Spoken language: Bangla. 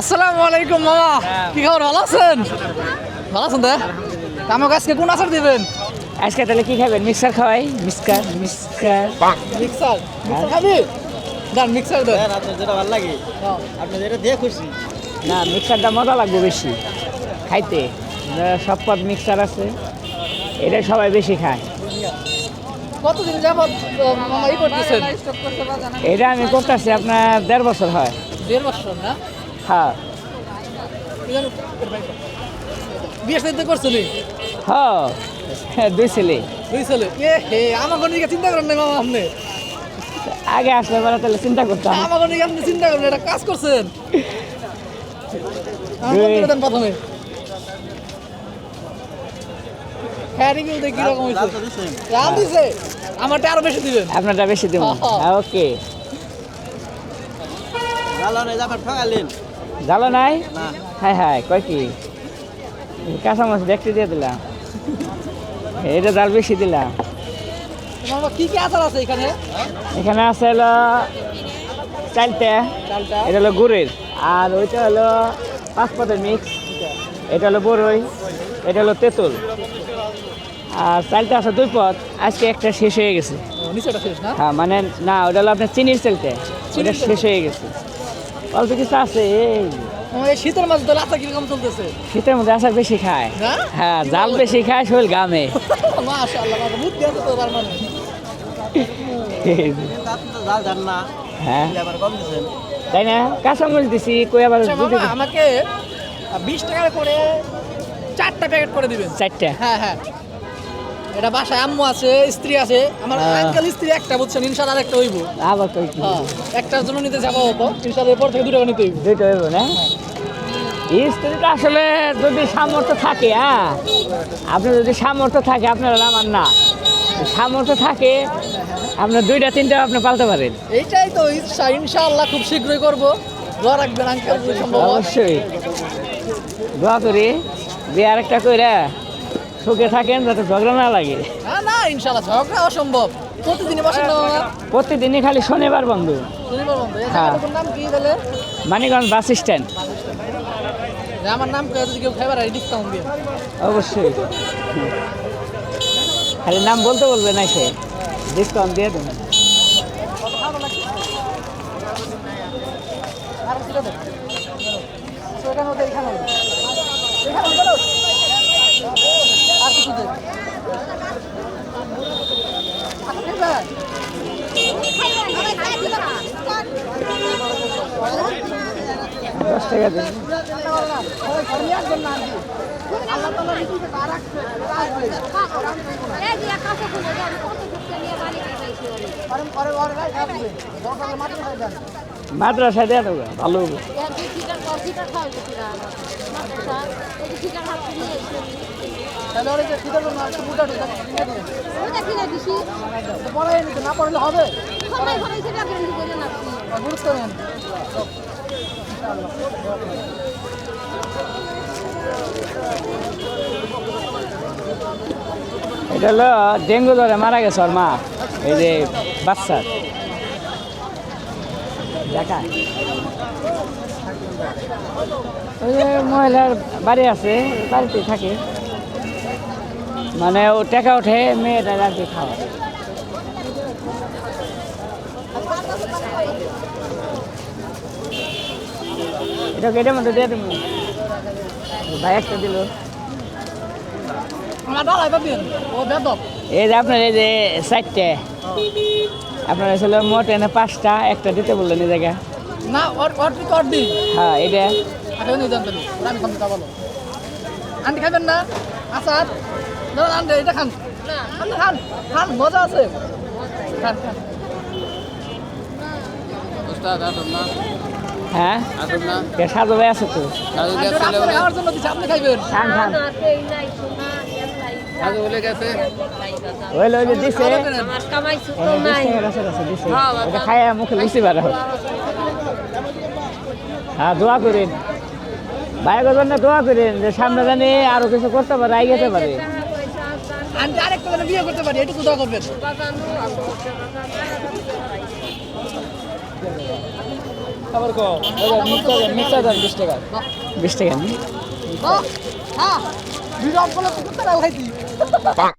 আসসালামু আলাইকুম মামা। কি খবর? ভালো আছেন? ভালো আছেন দা আমাকে আজকে কোন আচার দিবেন? আজকে তাহলে কি খাবেন? মিক্সার খাওয়াই? Mixture mixer. মিক্সার? মিক্সার খাবি? দান মিক্সার দেন। আপনার যেটা ভালো লাগে। আপনি যেটা দিয়ে খুশি। না মিক্সারটা মজা লাগবে বেশি। খাইতে। সব পদ মিক্সার আছে। এটা সবাই বেশি খায়। কতদিন যাবত মামা ই করতেছেন? এটা আমি করতেছি আপনার দেড় বছর হয়। দেড় বছর না? হ্যাঁ। বিয়ে সাথে করছিলি হ্যাঁ। দুই ছেলে। দুই ছেলে। এ হে আমাকে নিয়ে চিন্তা করেন না মামা আপনি। আগে আসলে বলে তাহলে চিন্তা করতাম। আপনি চিন্তা করেন এটা কাজ করছেন। প্রথমে। হ্যাঁ আমারটা আরও বেশি দিবেন। আপনারটা বেশি দেবো। হ্যাঁ ওকে। ভালো ঠকালেন। জালো নাই? হ্যাঁ হ্যাঁ কয় কি? কাঁচামাছ দেখতে দিয়ে দিলাম। এটা জাল বেশি দিলাম। কি কি আচার আছে এখানে? এখানে আছে হলো চালটা এটা হলো গুড়ের আর ওইটা হলো পাঁচ পদের মিক্স এটা হলো বড়ই এটা হলো তেঁতুল। আর চালটা আছে দুই পথ আজকে একটা শেষ হয়ে গেছে। হ্যাঁ মানে না ওটা হলো আপনার চিনির চালটা ওটা শেষ হয়ে গেছে। অল্প কিছু আছে এই। শীতের মাঝে তাহলে আচার কীরকম চলতেছে। শীতের মধ্যে আসার বেশি খায়। হ্যাঁ জাল বেশি খায় শৈল গামে মানে। হ্যাঁ। তাই না? কাঁচামরিচ দিছি কই আবার আচ্ছা আমাকে বিশ টাকা করে চারটা প্যাকেট করে দিবেন। চারটা? হ্যাঁ হ্যাঁ। এটা বাসায় আম্মু আছে স্ত্রী আছে। আমার হ্যাঁ। আঙ্কেল স্ত্রী একটা বুঝছেন? ইনশাল্লাহ আরেকটা হইব। আবার কই কি? হ্যাঁ একটার জন্য নিতে যাব তো ইনশাল্লাহ এরপর থেকে দুটো নিতে হইব। দুইটা হইব না? স্ত্রীটা আসলে যদি সামর্থ্য থাকে হ্যাঁ? আপনার যদি সামর্থ্য থাকে আপনার আমার না। সামর্থ্য থাকে আপনার দুইটা তিনটা আপনি পালতে পারেন। এইটাই তো ইচ্ছা। ইনশাআল্লাহ খুব শীঘ্রই করব। দোয়া রাখবেন আঙ্কেল সম্ভব অবশ্যই দোয়া করি। যে আরেকটা কইরা সুখে থাকেন যাতে ঝগড়া না লাগে। না না ইনশাআল্লাহ ঝগড়া অসম্ভব। প্রতিদিনই বসেন প্রতিদিনই খালি শনিবার বন্ধু। শনিবার বন্ধ। হ্যাঁ। নাম কি তাহলে মানিগঞ্জ বাস স্ট্যান্ড। আমার নাম যদি কেউ খাইবার ডিসকাউন্ট দিয়ে। অবশ্যই। খালি নাম বলতে বলবে না সে। ডিসকাউন্ট দিয়ে দেবেন আর কিছু দেবো তো এখানে ওদের এখানে ওদের। এখানে ওদের ওদের। আর কিছু দেবো আচ্ছা, ঠিক আছে। দশ টাকা দেবেন এই যে আকাশে ফুলে যান কত ফুটতে নিয়ে বাড়ি গেছে মাদ্রাসা দেওয়া দেবো ভালো হবে এক দুই ফিটার কম ফিটার খাওয়া যেত না মাদ্রাসা এই যে ফিটার হাত নিয়ে এসে তাহলে ওরা যে শীতের জন্য একটু বুটা টুটা কিনে দিয়ে। ওটা কিনে দিছি তো পড়াই নিতে না পড়লে হবে গুরুত্ব দেন এটা হলো ডেঙ্গু জ্বরে মারা গেছে ওর মা। এই যে বাচ্চা। যে মহিলার বাড়ি আছে, বাড়িতে থাকে। মানে ও টাকা ওঠে মেয়েটা কি খাওয়া। এটা কেটের মধ্যে দিয়ে দেবো। ভাই একটা দিল। এই যে আপনার এই যে চারটে আপনার আসলে মোট এনে পাঁচটা একটা দিতে বললেন এই জায়গা না হ্যাঁ এটা বলো আন্টি খাবেন না? আসার আন্টি এটা খান। খান। খান মজা আছে। খান খান। হ্যাঁ? না সাজু ভাই আছে তো? খান খান। না মুখে লুচি বার হ্যাঁ দোয়া করেন। জন্য দোয়া করেন যে সামনে জানি আরও কিছু করতে পারে আই যেতে পারে। বিয়ে করতে পারি এটুকু দোয়া করবেন। খাবার কো মিক্সার দাম বিশ টাকা। বিশ টাকা। হ্যাঁ।